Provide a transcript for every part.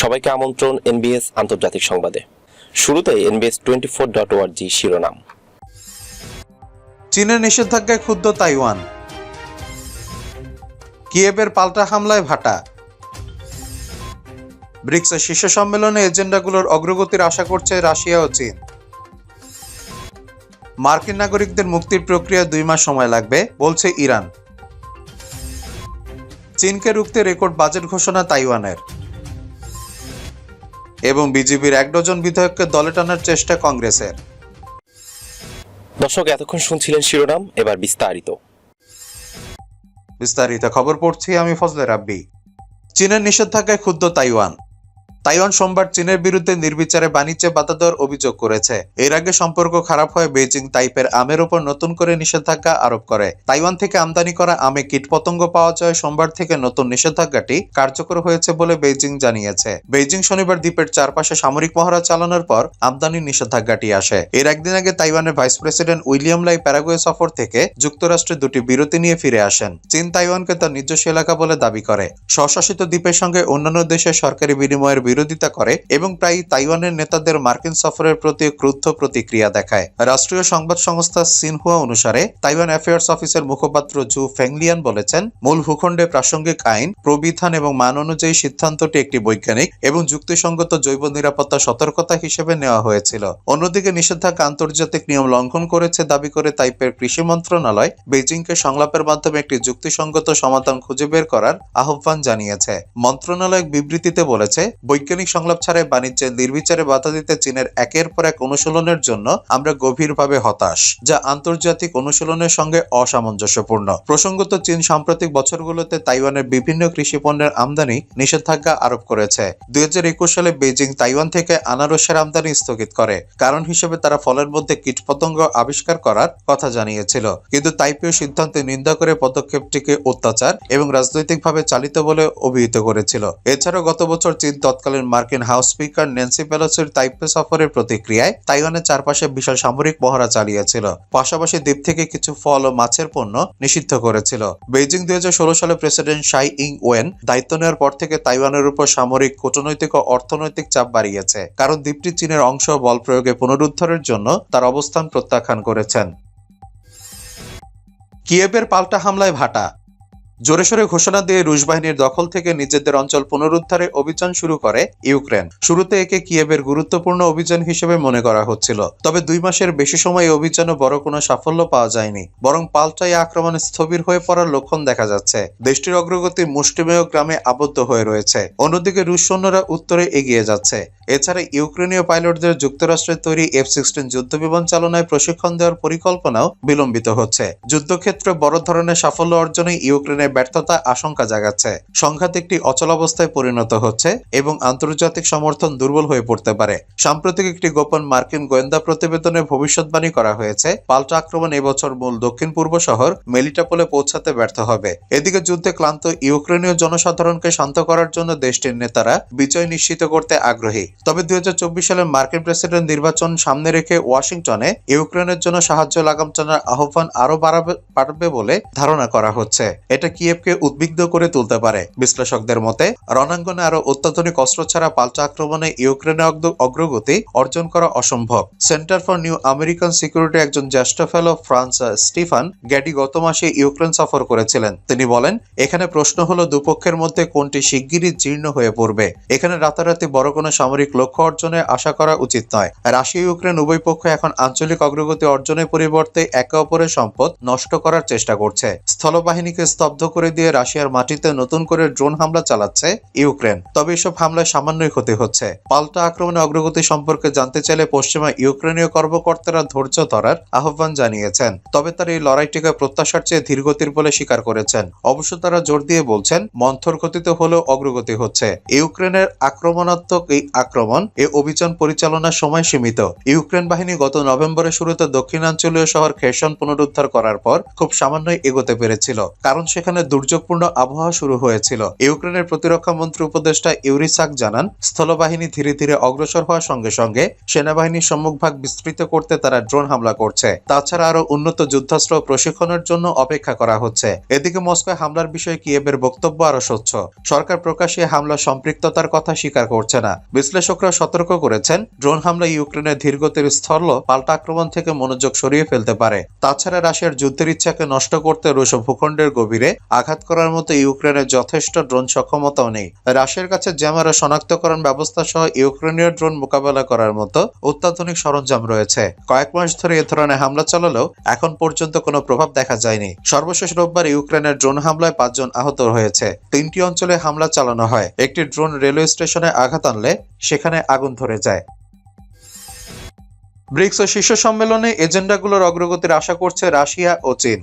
সবাইকে আমন্ত্রণ এনবিএস আন্তর্জাতিক সংবাদে। শুরুতে এনবিএস টোয়েন্টি ফোর ডট ওয়ার্জি শিরোনাম। চীনের নিষেধাজ্ঞায় ক্ষুব্ধ তাইওয়ান। কিয়েবের পাল্টা হামলায় ভাটা। ব্রিক্সের শীর্ষ সম্মেলনে এজেন্ডাগুলোর অগ্রগতির আশা করছে রাশিয়া ও চীন। মার্কিন নাগরিকদের মুক্তির প্রক্রিয়া দুই মাস সময় লাগবে, বলছে ইরান। চীনকে রুখতে রেকর্ড বাজেট ঘোষণা তাইওয়ানের। এবং বিজেপির এক ডজন বিধায়ককে দলে টানার চেষ্টা কংগ্রেসের। দর্শক এতক্ষণ শুনছিলেন শিরোনাম এবার বিস্তারিত। বিস্তারিত খবর পড়ছি আমি ফজলে রাব্বি। চীনের নিষেধাজ্ঞায় ক্ষুদ্র তাইওয়ান। তাইওয়ান সোমবার চীনের বিরুদ্ধে নির্বিচারে বাণিজ্যে বাধা দেওয়ার অভিযোগ করেছে। এর আগে সম্পর্ক খারাপ হয়ে বেজিং তাইপের আমের ওপর নতুন করে নিষেধাজ্ঞা আরোপ করে। তাইওয়ান থেকে আমদানি করা আমে কীটপতঙ্গ পাওয়া যায় সোমবার থেকে নতুন নিষেধাজ্ঞাটি কার্যকর হয়েছে বলে বেজিং জানিয়েছে। বেজিং শনিবার দ্বীপের চারপাশে সামরিক মহড়া চালানোর পর আমদানি নিষেধাজ্ঞাটি আসে। এর একদিন আগে তাইওয়ানের vice president William Lai Paraguay সফর থেকে যুক্তরাষ্ট্রে দুটি বিরতি নিয়ে ফিরে আসেন। চীন তাইওয়ানকে তার নিজস্ব এলাকা বলে দাবি করে। স্বশাসিত দ্বীপের সঙ্গে অন্যান্য দেশের সরকারি বিনিময়ের বিরোধিতা করে এবং প্রায়ই তাইওয়ানের নেতাদের মার্কিন সফরের প্রতি ক্রুদ্ধ প্রতিক্রিয়া দেখায়। রাষ্ট্রীয় সংবাদ সংস্থা সিনহুয়া অনুসারে, তাইওয়ান অ্যাফেয়ার্স অফিসের মুখপাত্র জু ফেংলিয়ান বলেছেন, মূল ভূখণ্ডে প্রাসঙ্গিক আইন, প্রবিধান এবং মান অনুযায়ী সিদ্ধান্তটি একটি বৈজ্ঞানিক এবং যুক্তিসঙ্গত জৈব নিরাপত্তা সতর্কতা হিসেবে নেওয়া হয়েছিল। অন্যদিকে নিষেধাজ্ঞা আন্তর্জাতিক নিয়ম লঙ্ঘন করেছে দাবি করে তাইপের কৃষি মন্ত্রণালয় বেজিংকে সংলাপের মাধ্যমে একটি যুক্তিসঙ্গত সমাধান খুঁজে বের করার আহ্বান জানিয়েছে। মন্ত্রণালয় বিবৃতিতে বলেছে বৈজ্ঞানিক সংলাপ ছাড়াই বাণিজ্যে নির্বিচারে বাধা দিতে চীনের একের পর এক অনুশীলনের জন্য আমরা গভীরভাবে হতাশ, যা আন্তর্জাতিক অনুশীলনের সঙ্গে অসামঞ্জস্যপূর্ণ। প্রসঙ্গত, চীন সাম্প্রতিক বছরগুলোতে তাইওয়ানের বিভিন্ন কৃষি পণ্যের আমদানি নিষেধাজ্ঞা আরোপ করেছে। দুই সালে বেজিং তাইওয়ান থেকে আনারসের আমদানি স্থগিত করে। কারণ হিসেবে তারা ফলের মধ্যে কীটপতঙ্গ আবিষ্কার করার কথা জানিয়েছিল। কিন্তু তাইপেও সিদ্ধান্তে নিন্দা করে পদক্ষেপটিকে অত্যাচার এবং রাজনৈতিকভাবে চালিত বলে অভিহিত করেছিল। এছাড়াও গত বছর চীন তৎকালীন মার্কিন হাউস স্পিকার ন্যান্সি পেলোসির তাইপে সফরের প্রতিক্রিয়ায় তাইওয়ানের চারপাশে বিশাল সামরিক মহড়া চালিয়েছিল। পাশাপাশি দ্বীপ থেকে কিছু ফল ও মাছের পণ্য নিষিদ্ধ করেছিল। বেজিং দুই সালে প্রেসিডেন্ট শাই ইং ওয়েন দায়িত্ব নেওয়ার পর থেকে তাইওয়ানের উপর সামরিক, কূটনৈতিক ও অর্থনৈতিক চাপ বাড়িয়েছে, কারণ দ্বীপটি চীনের অংশ বল প্রয়োগে পুনরুদ্ধারের জন্য তার অবস্থান প্রত্যাখ্যান করেছেন। কিয়েবের পাল্টা হামলায় ভাটা জোরে সোরে ঘোষণা দিয়ে রুশ বাহিনীর দখল থেকে নিজেদের অঞ্চল পুনরুদ্ধারে অভিযান শুরু করে ইউক্রেন। শুরুতে একে কিয়েভের গুরুত্বপূর্ণ অভিযান হিসেবে মনে করা হচ্ছিল। তবে দুই মাসের বেশি সময় এই অভিযানে বড় কোনো সাফল্য পাওয়া যায়নি, বরং পাল্টাই আক্রমণ স্থবির হয়ে পড়ার লক্ষণ দেখা যাচ্ছে। দেশটির অগ্রগতি মুষ্টিমেয় গ্রামে আবদ্ধ হয়ে রয়েছে। অন্যদিকে রুশ সৈন্যরা উত্তরে এগিয়ে যাচ্ছে। এছাড়া ইউক্রেনীয় পাইলটদের যুক্তরাষ্ট্রের তৈরি এফ সিক্সটিন যুদ্ধবিমান চালনায় প্রশিক্ষণ দেওয়ার পরিকল্পনাও বিলম্বিত হচ্ছে। যুদ্ধক্ষেত্রে বড় ধরনের সাফল্য অর্জনে ইউক্রেনের ব্যর্থতা আশঙ্কা জাগাচ্ছে। সংঘাত একটি অচলাবস্থায় পরিণত হচ্ছে এবং আন্তর্জাতিক সমর্থন দুর্বল হয়ে পড়তে পারে। সাম্প্রতিক একটি গোপন মার্কিন গোয়েন্দা প্রতিবেদনে ভবিষ্যৎবাণী করা হয়েছে, পাল্টা আক্রমণ এবছর মূল দক্ষিণ পূর্ব শহর মেলিটাপোলে পৌঁছাতে ব্যর্থ হবে। এদিকে যুদ্ধে ক্লান্ত ইউক্রেনীয় জনসাধারণকে শান্ত করার জন্য দেশটির নেতারা বিজয় নিশ্চিত করতে আগ্রহী। তবে দুই সালে মার্কিন প্রেসিডেন্ট নির্বাচন সামনে রেখে ওয়াশিংটনে ইউক্রেনের জন্য সাহায্য লাগাম টানার আহ্বান আরও বাড়াবে, বাড়বে বলে ধারণা করা হচ্ছে। এটা কিয়েভকে উদ্বিগ্ন করে তুলতে পারে। বিশ্লেষকদের মতে, রণাঙ্গনে আরও অত্যাধুনিক অস্ত্র ছাড়া পাল্টা আক্রমণে ইউক্রেনের অগ্রগতি অর্জন করা অসম্ভব। Center for New American security একজন জ্যেষ্ঠ ফেলো ফ্রান্স স্টিফান গ্যাডি গত মাসে ইউক্রেন সফর করেছিলেন। তিনি বলেন, এখানে প্রশ্ন হলো দুপক্ষের মধ্যে কোনটি শিগগিরই জীর্ণ হয়ে পড়বে। এখানে রাতারাতি বড় কোনো সামরিক লক্ষ্য অর্জনে আশা করা উচিত নয়। রাশিয়া, ইউক্রেন উভয় পক্ষ এখন আঞ্চলিক অগ্রগতি অর্জনের পরিবর্তে একে অপরের সম্পদ নষ্ট করার চেষ্টা করছে। স্থলবাহিনীকে স্তব্ধ করে দিয়ে রাশিয়ার মাটিতে নতুন করে ড্রোন হামলা চালাচ্ছে ইউক্রেন। তবে এসব হামলায় সামান্যই ক্ষতি হচ্ছে। পাল্টা আক্রমণে অগ্রগতি সম্পর্কে জানতে চাইলে পশ্চিমা ইউক্রেনীয় কর্মকর্তারা ধৈর্য ধরার আহ্বান জানিয়েছেন। তবে তারা এই লড়াইটিকে প্রত্যাশার চেয়ে ধীরগতির বলে স্বীকার করেছেন। অবশ্য তারা জোর দিয়ে বলছেন, মন্থর গতিতে হলেও অগ্রগতি হচ্ছে। ইউক্রেনের আক্রমণাত্মক এই আক্রমণ এ অভিযান পরিচালনার সময় সীমিত। ইউক্রেন বাহিনী গত নভেম্বরের শুরুতে দক্ষিণাঞ্চলীয় শহর খেসন পুনরুদ্ধার করার পর খুব সামান্যই এগোতে পেরেছিল। কারণ সেখানে দুর্যোগপূর্ণ আবহাওয়া শুরু হয়েছিল। ইউক্রেনের প্রতিরক্ষা মন্ত্রী উপদেষ্টা ইউরিসাক জানান, স্থলবাহিনী ধীরে ধীরে অগ্রসর হওয়ার সঙ্গে সঙ্গে সেনাবাহিনীর সম্মুখভাগ বিস্তৃত করতে তারা ড্রোন হামলা করছে। তাছাড়া আরও উন্নত যুদ্ধাস্ত্র প্রশিক্ষণের জন্য অপেক্ষা করা হচ্ছে। এদিকে মস্কোয় হামলার বিষয়ে কিয়েবের বক্তব্য আরও স্বচ্ছ। সরকার প্রকাশ্যে হামলা সম্পৃক্ততার কথা স্বীকার করছে না। বিশ্লেষকরা সতর্ক করেছেন, ড্রোন হামলা ইউক্রেনের ধীরগতির স্থল পাল্টা আক্রমণ থেকে মনোযোগ সরিয়ে ফেলতে পারে। তাছাড়া রাশিয়ার যুদ্ধের ইচ্ছাকে নষ্ট করতে রুশ ভূখণ্ডের গভীরে আঘাত করার মতো ইউক্রেনের যথেষ্ট ড্রোন সক্ষমতাও নেই। রাশিয়ার কাছে জ্যামারা শনাক্তকরণ ব্যবস্থা সহ ইউক্রেনীয় ড্রোন মোকাবেলা করার মতো অত্যাধুনিক সরঞ্জাম রয়েছে। কয়েক মাস ধরে এ ধরনের হামলা চালালেও এখন পর্যন্ত কোনো প্রভাব দেখা যায়নি। সর্বশেষ রোববার ইউক্রেনের ড্রোন হামলায় পাঁচজন আহত হয়েছে। তিনটি অঞ্চলে হামলা চালানো হয়। একটি ড্রোন রেলওয়ে স্টেশনে আঘাত আনলে সেখানে আগুন ধরে যায়। ব্রিক্স ও শীর্ষ সম্মেলনে এজেন্ডাগুলোর অগ্রগতির আশা করছে রাশিয়া ও চীন।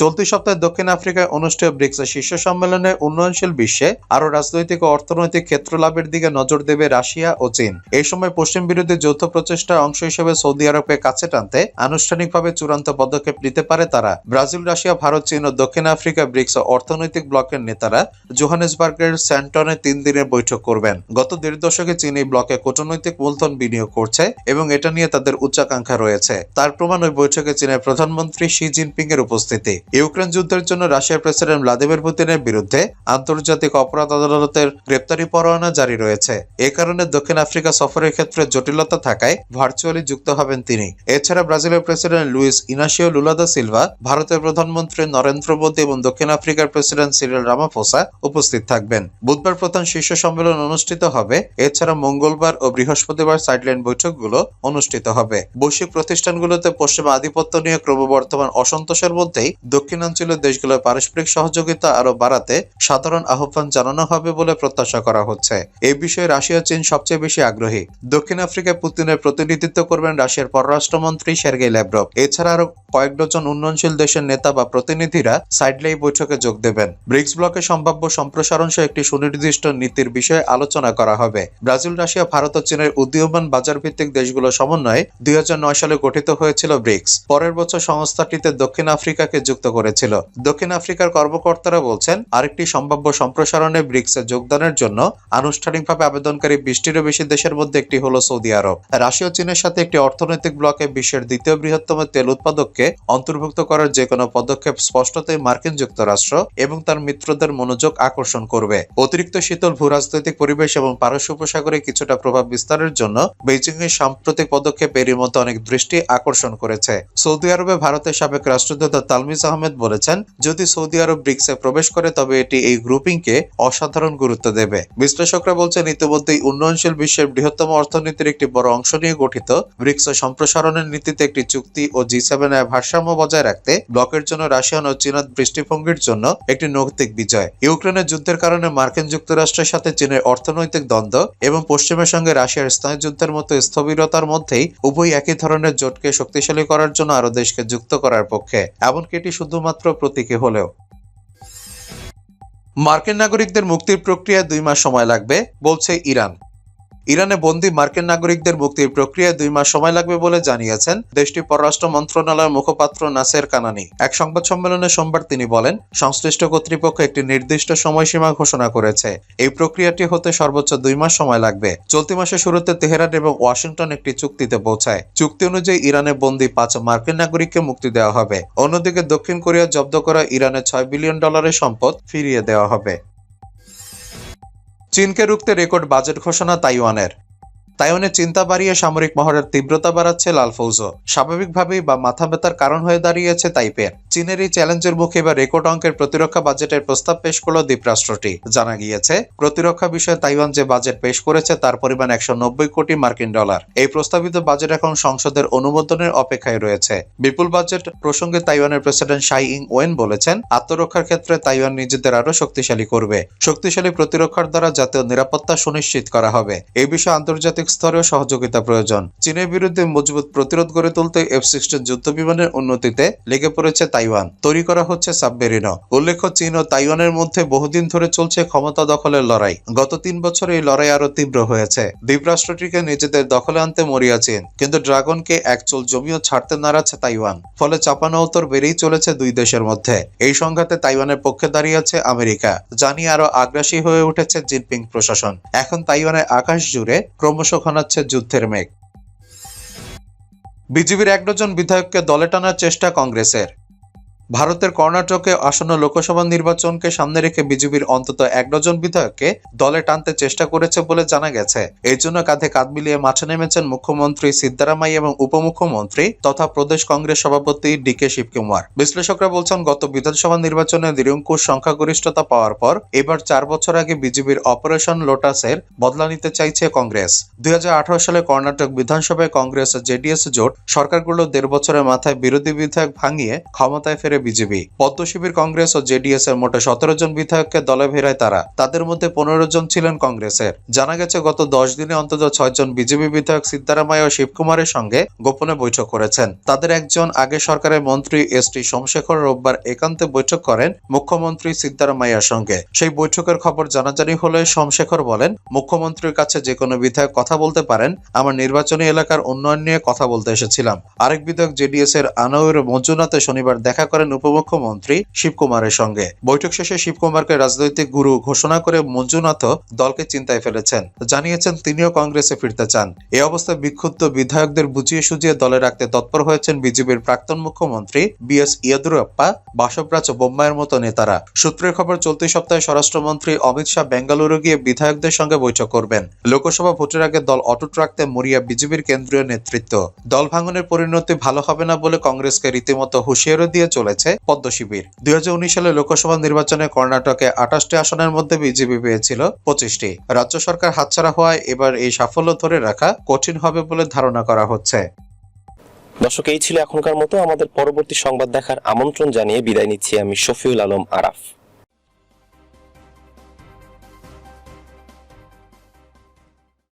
চলতি সপ্তাহে দক্ষিণ আফ্রিকায় অনুষ্ঠেয় ব্রিক্স শীর্ষ সম্মেলনে উন্নয়নশীল বিশ্বে আরও রাজনৈতিক ও অর্থনৈতিক ক্ষেত্র লাভের দিকে নজর দেবে রাশিয়া ও চীন। এই সময় পশ্চিম বিরোধী যৌথ প্রচেষ্টার অংশ হিসেবে সৌদি আরবকে কাছে টানতে আনুষ্ঠানিকভাবে চূড়ান্ত পদক্ষেপ নিতে পারে তারা। ব্রাজিল, রাশিয়া, ভারত, চীন ও দক্ষিণ আফ্রিকা ব্রিক্স অর্থনৈতিক ব্লকের নেতারা জোহানেসবার্গের স্যান্টনে তিন দিনের বৈঠক করবেন। গত দেড় দশকে চীন এই ব্লকে কূটনৈতিক মূলধন বিনিয়োগ করছে এবং এটা নিয়ে তাদের উচ্চাকাঙ্ক্ষা রয়েছে। তার প্রমাণ ওই বৈঠকে চীনের প্রধানমন্ত্রী শি জিনপিং এর উপস্থিতি। ইউক্রেন যুদ্ধের জন্য রাশিয়ার প্রেসিডেন্ট ভ্লাদিমির পুতিনের বিরুদ্ধে আন্তর্জাতিক অপরাধ আদালতের গ্রেপ্তারি পরোয়ানা জারি রয়েছে। এ কারণে দক্ষিণ আফ্রিকা সফরের ক্ষেত্রে জটিলতা থাকায় ভার্চুয়ালি যুক্ত হবেন তিনি। এছাড়া ব্রাজিলের president Luiz Inacio Lula da Silva, ভারতের প্রধানমন্ত্রী নরেন্দ্র মোদী এবং দক্ষিণ আফ্রিকার প্রেসিডেন্ট সিরিল রামাফোসা উপস্থিত থাকবেন। বুধবার প্রধান শীর্ষ সম্মেলন অনুষ্ঠিত হবে। এছাড়া মঙ্গলবার ও বৃহস্পতিবার সাইডলাইন বৈঠকগুলো অনুষ্ঠিত হবে। বৈশ্বিক প্রতিষ্ঠানগুলোতে পশ্চিমা আধিপত্য নিয়ে ক্রমবর্ধমান অসন্তোষের মধ্যেই দক্ষিণাঞ্চলীয় দেশগুলোর পারস্পরিক সহযোগিতা আরও বাড়াতে সাধারণ আহ্বান জানানো হবে বলে প্রত্যাশা করা হচ্ছে। এই বিষয়ে রাশিয়া চীন সবচেয়ে বেশি আগ্রহী। দক্ষিণ আফ্রিকায় পুতিনের প্রতিনিধিত্ব করবেন রাশিয়ার পররাষ্ট্রমন্ত্রী সের্গেই ল্যাভরভ। এছাড়া আরও কয়েক ডজন উন্নয়নশীল দেশের নেতা বা প্রতিনিধিরা সাইডলাই বৈঠকে যোগ দেবেন। ব্রিক্স ব্লকে সম্ভাব্য সম্প্রসারণ সহ একটি সুনির্দিষ্ট নীতির বিষয়ে আলোচনা করা হবে। ব্রাজিল, রাশিয়া, ভারত ও চীনের উদীয়মান বাজার ভিত্তিক দেশগুলো সমন্বয়ে দুই হাজার নয় সালে গঠিত হয়েছিল ব্রিক্স। পরের বছর সংস্থাটিতে দক্ষিণ আফ্রিকাকে যুক্ত করেছিল। দক্ষিণ আফ্রিকার কর্মকর্তারা বলছেন, আরেকটি সম্ভাব্য সম্প্রসারণে ব্রিক্সে যোগদানের জন্য আনুষ্ঠানিকভাবে আবেদনকারী বিশটিরও বেশি দেশের মধ্যে একটি হলো সৌদি আরব। রাশিয়া চীনের সাথে একটি অর্থনৈতিক ব্লকে বিশ্বের দ্বিতীয় বৃহত্তম তেল উৎপাদককে অন্তর্ভুক্ত করার যে কোনো পদক্ষেপ স্পষ্টতই মার্কিন যুক্তরাষ্ট্র এবং তার মিত্রদের মনোযোগ আকর্ষণ করবে। অতিরিক্ত শীতল ভূরাজনৈতিক পরিবেশ এবং পারস্য উপসাগরে কিছুটা প্রভাব বিস্তারের জন্য বেইজিং এর সাম্প্রতিক পদক্ষেপ এরই মতো অনেক দৃষ্টি আকর্ষণ করেছে। সৌদি আরবে ভারতের সাবেক রাষ্ট্রদূত তালমিজ আহমেদ বলেছেন, যদি সৌদি আরব ব্রিক্সে প্রবেশ করে, তবে এটি এই গ্রুপিংকে অসাধারণ গুরুত্ব দেবে। বিশ্লেষকরা বলছেন, ইতিমধ্যেই উন্নয়নশীল বিশ্বের বৃহত্তম অর্থনীতির একটি বড় অংশ নিয়ে গঠিত, ব্রিক্স সম্প্রসারণের নীতিতে একটি চুক্তি ও জি সেভেন ভারসাম্য বজায় রাখতে, ব্লকের জন্য রাশিয়ান ও চীনের দৃষ্টিভঙ্গির জন্য একটি নৈতিক বিজয়। ইউক্রেনের যুদ্ধের কারণে মার্কিন যুক্তরাষ্ট্রের সাথে চীনের অর্থনৈতিক দ্বন্দ্ব এবং পশ্চিমের সঙ্গে রাশিয়ার স্নায়ুযুদ্ধের মতো স্থবিরতার মধ্যেই উভয় একই ধরনের জোটকে শক্তিশালী করার জন্য আরও দেশকে যুক্ত করার পক্ষে। এমনকি এটি শুধুমাত্র প্রতীকী হলেও। মার্কিন নাগরিকদের মুক্তির প্রক্রিয়ায় দুই মাস সময় লাগবে বলছে ইরান। ইরানে বন্দী মার্কিন নাগরিকদের মুক্তির প্রক্রিয়ায় দুই মাস সময় লাগবে বলে জানিয়েছেন দেশটির পররাষ্ট্র মন্ত্রণালয়ের মুখপাত্র নাসের কানানি। এক সংবাদ সম্মেলনে সোমবার তিনি বলেন, সংশ্লিষ্ট কর্তৃপক্ষ একটি নির্দিষ্ট সময়সীমা ঘোষণা করেছে। এই প্রক্রিয়াটি হতে সর্বোচ্চ দুই মাস সময় লাগবে। চলতি মাসের শুরুতে তেহরান এবং ওয়াশিংটন একটি চুক্তিতে পৌঁছায়। চুক্তি অনুযায়ী ইরানে বন্দী পাঁচ মার্কিন নাগরিককে মুক্তি দেওয়া হবে। অন্যদিকে দক্ষিণ কোরিয়া জব্দ করা ইরানের ছয় বিলিয়ন ডলারের সম্পদ ফিরিয়ে দেওয়া হবে। চীনকে রুখতে রেকর্ড বাজেট ঘোষণা তাইওয়ানের। তাইওয়ানে চিন্তা বাড়িয়ে সামরিক মহড়ার তীব্রতা বাড়াচ্ছে লাল ফৌজো স্বাভাবিকভাবেই বা মাথা ব্যথার কারণ হয়ে দাঁড়িয়েছে তাইপের। চীনের এই চ্যালেঞ্জের মুখে এবার রেকর্ড অঙ্কের প্রতিরক্ষা বাজেটের প্রস্তাব পেশ করল দ্বীপরাষ্ট্রটি। জানা গিয়েছে, প্রতিরক্ষা বিষয়ে তাইওয়ান যে বাজেট পেশ করেছে তার পরিমাণ একশো নব্বই কোটি মার্কিন ডলার। এই প্রস্তাবিত বাজেট এখন সংসদের অনুমোদনের অপেক্ষায় রয়েছে। বিপুল বাজেট প্রসঙ্গে তাইওয়ানের প্রেসিডেন্ট শাই ইং ওয়েন বলেছেন, আত্মরক্ষার ক্ষেত্রে তাইওয়ান নিজেদের আরও শক্তিশালী করবে। শক্তিশালী প্রতিরক্ষার দ্বারা জাতীয় নিরাপত্তা সুনিশ্চিত করা হবে। এই বিষয়ে আন্তর্জাতিক কূটনৈতিক স্তরেও সহযোগিতা প্রয়োজন। চীনের বিরুদ্ধে মজবুত প্রতিরোধ গড়ে তুলতে এফ সিক্সটিন যুদ্ধ বিমানের উন্নতিতে লেগে পড়েছে তাইওয়ান। তৈরি করা হচ্ছে সাবমেরিনও। উল্লেখ্য, চীন ও তাইওয়ানের মধ্যে বহুদিন ধরে চলছে ক্ষমতা দখলের লড়াই। গত তিন বছরে এই লড়াই আরও তীব্র হয়েছে। দ্বীপরাষ্ট্রটিকে নিজেদের দখলে আনতে মরিয়া চীন, কিন্তু ড্রাগনকে একচুল জমিও ছাড়তে নারাজ তাইওয়ান। ফলে চাপানোউত্তর বেড়েই চলেছে দুই দেশের মধ্যে। এই সংঘাতে তাইওয়ানের পক্ষে দাঁড়িয়েছে আমেরিকা জানি আরও আগ্রাসী হয়ে উঠেছে জিনপিং প্রশাসন। এখন তাইওয়ানের আকাশ জুড়ে ক্রমশ ঘনাচ্ছে যুদ্ধের মেঘ। বিজেপির এক ডজন বিধায়ককে দলে টানার চেষ্টা কংগ্রেসের। ভারতের কর্ণাটকে আসন্ন লোকসভা নির্বাচনকে সামনে রেখে বিজেপির অন্তত এক ডজন বিধায়ককে দলে টানতে চেষ্টা করেছে বলে জানা গেছে। এই জন্য কাঁধে কাঁধ মিলিয়ে মাঠে নেমেছেন মুখ্যমন্ত্রী সিদ্দারামাই এবং উপমুখ্যমন্ত্রী তথা প্রদেশ কংগ্রেস সভাপতি ডি কে শিবকুমার। বিশ্লেষকরা বলছেন, গত বিধানসভা নির্বাচনে নিরঙ্কুশ সংখ্যাগরিষ্ঠতা পাওয়ার পর এবার চার বছর আগে বিজেপির অপারেশন লোটাসের বদলা নিতে চাইছে কংগ্রেস। দুই হাজার আঠারো সালে কর্ণাটক বিধানসভায় কংগ্রেস জেডিএস জোট সরকারগুলো দেড় বছরের মাথায় বিরোধী বিধায়ক ভাঙিয়ে ক্ষমতায় ফেরে বিজেপি। পদ্ম শিবির কংগ্রেস ও জেডিএস এর মোটে সতেরো জন বিধায়ককে দলে ভেড়ায় তারা। তাদের মধ্যে পনেরো জন ছিলেন কংগ্রেসের। জানা গেছে, গত দশ দিনে অন্তত ছয় জন বিজেপি বিধায়ক সিদ্দারামাই ও শিবকুমারের সঙ্গে গোপনে বৈঠক করেছেন। তাদের একজন আগে সরকারের মন্ত্রী এস টি সোমশেখর রোববার একান্তে বৈঠক করেন মুখ্যমন্ত্রী সিদ্দারামাইয়ার সঙ্গে। সেই বৈঠকের খবর জানাজানি হলে সোমশেখর বলেন, মুখ্যমন্ত্রীর কাছে যে কোনো বিধায়ক কথা বলতে পারেন। আমার নির্বাচনী এলাকার উন্নয়ন নিয়ে কথা বলতে এসেছিলাম। আরেক বিধায়ক জেডিএস এর আনোয়ার মঞ্জুনাথে শনিবার দেখা করেন উপমুখ্যমন্ত্রী শিবকুমারের সঙ্গে। বৈঠক শেষে শিবকুমারকে রাজনৈতিক গুরু ঘোষণা করে মঞ্জুনাথও দলকে চিন্তায় ফেলেছেন। জানিয়েছেন, তিনিও কংগ্রেসে ফিরতে চান। এ অবস্থায় বিক্ষুব্ধ বিধায়কদের বুঝিয়ে সুজিয়ে দলে রাখতে তৎপর হয়েছেন বিজেপির প্রাক্তন মুখ্যমন্ত্রী বি এস ইয়েদুরাপ্পা, বাসবরাজ ও বোম্মাইয়ের মতো নেতারা। সূত্রের খবর, চলতি সপ্তাহে স্বরাষ্ট্রমন্ত্রী অমিত শাহ বেঙ্গালুরু গিয়ে বিধায়কদের সঙ্গে বৈঠক করবেন। লোকসভা ভোটের আগে দল অটুট রাখতে মরিয়া বিজেপির কেন্দ্রীয় নেতৃত্ব। দল ভাঙনের পরিণতি ভালো হবে না বলে কংগ্রেসকে রীতিমতো হুঁশিয়ারও দিয়ে চলেছে। পদ্ম শিবির। দুই সালে লোকসভা নির্বাচনে কর্ণাটকে আঠাশটি আসনের মধ্যে বিজেপি পেয়েছিল পঁচিশটি। রাজ্য সরকার হাতছাড়া হওয়ায় এবার এই সাফল্য ধরে রাখা কঠিন হবে বলে ধারণা করা হচ্ছে। দর্শক, এই ছিল এখনকার মতো। আমাদের পরবর্তী সংবাদ দেখার আমন্ত্রণ জানিয়ে বিদায় নিচ্ছি আমি শফিউল আলম আরাফ।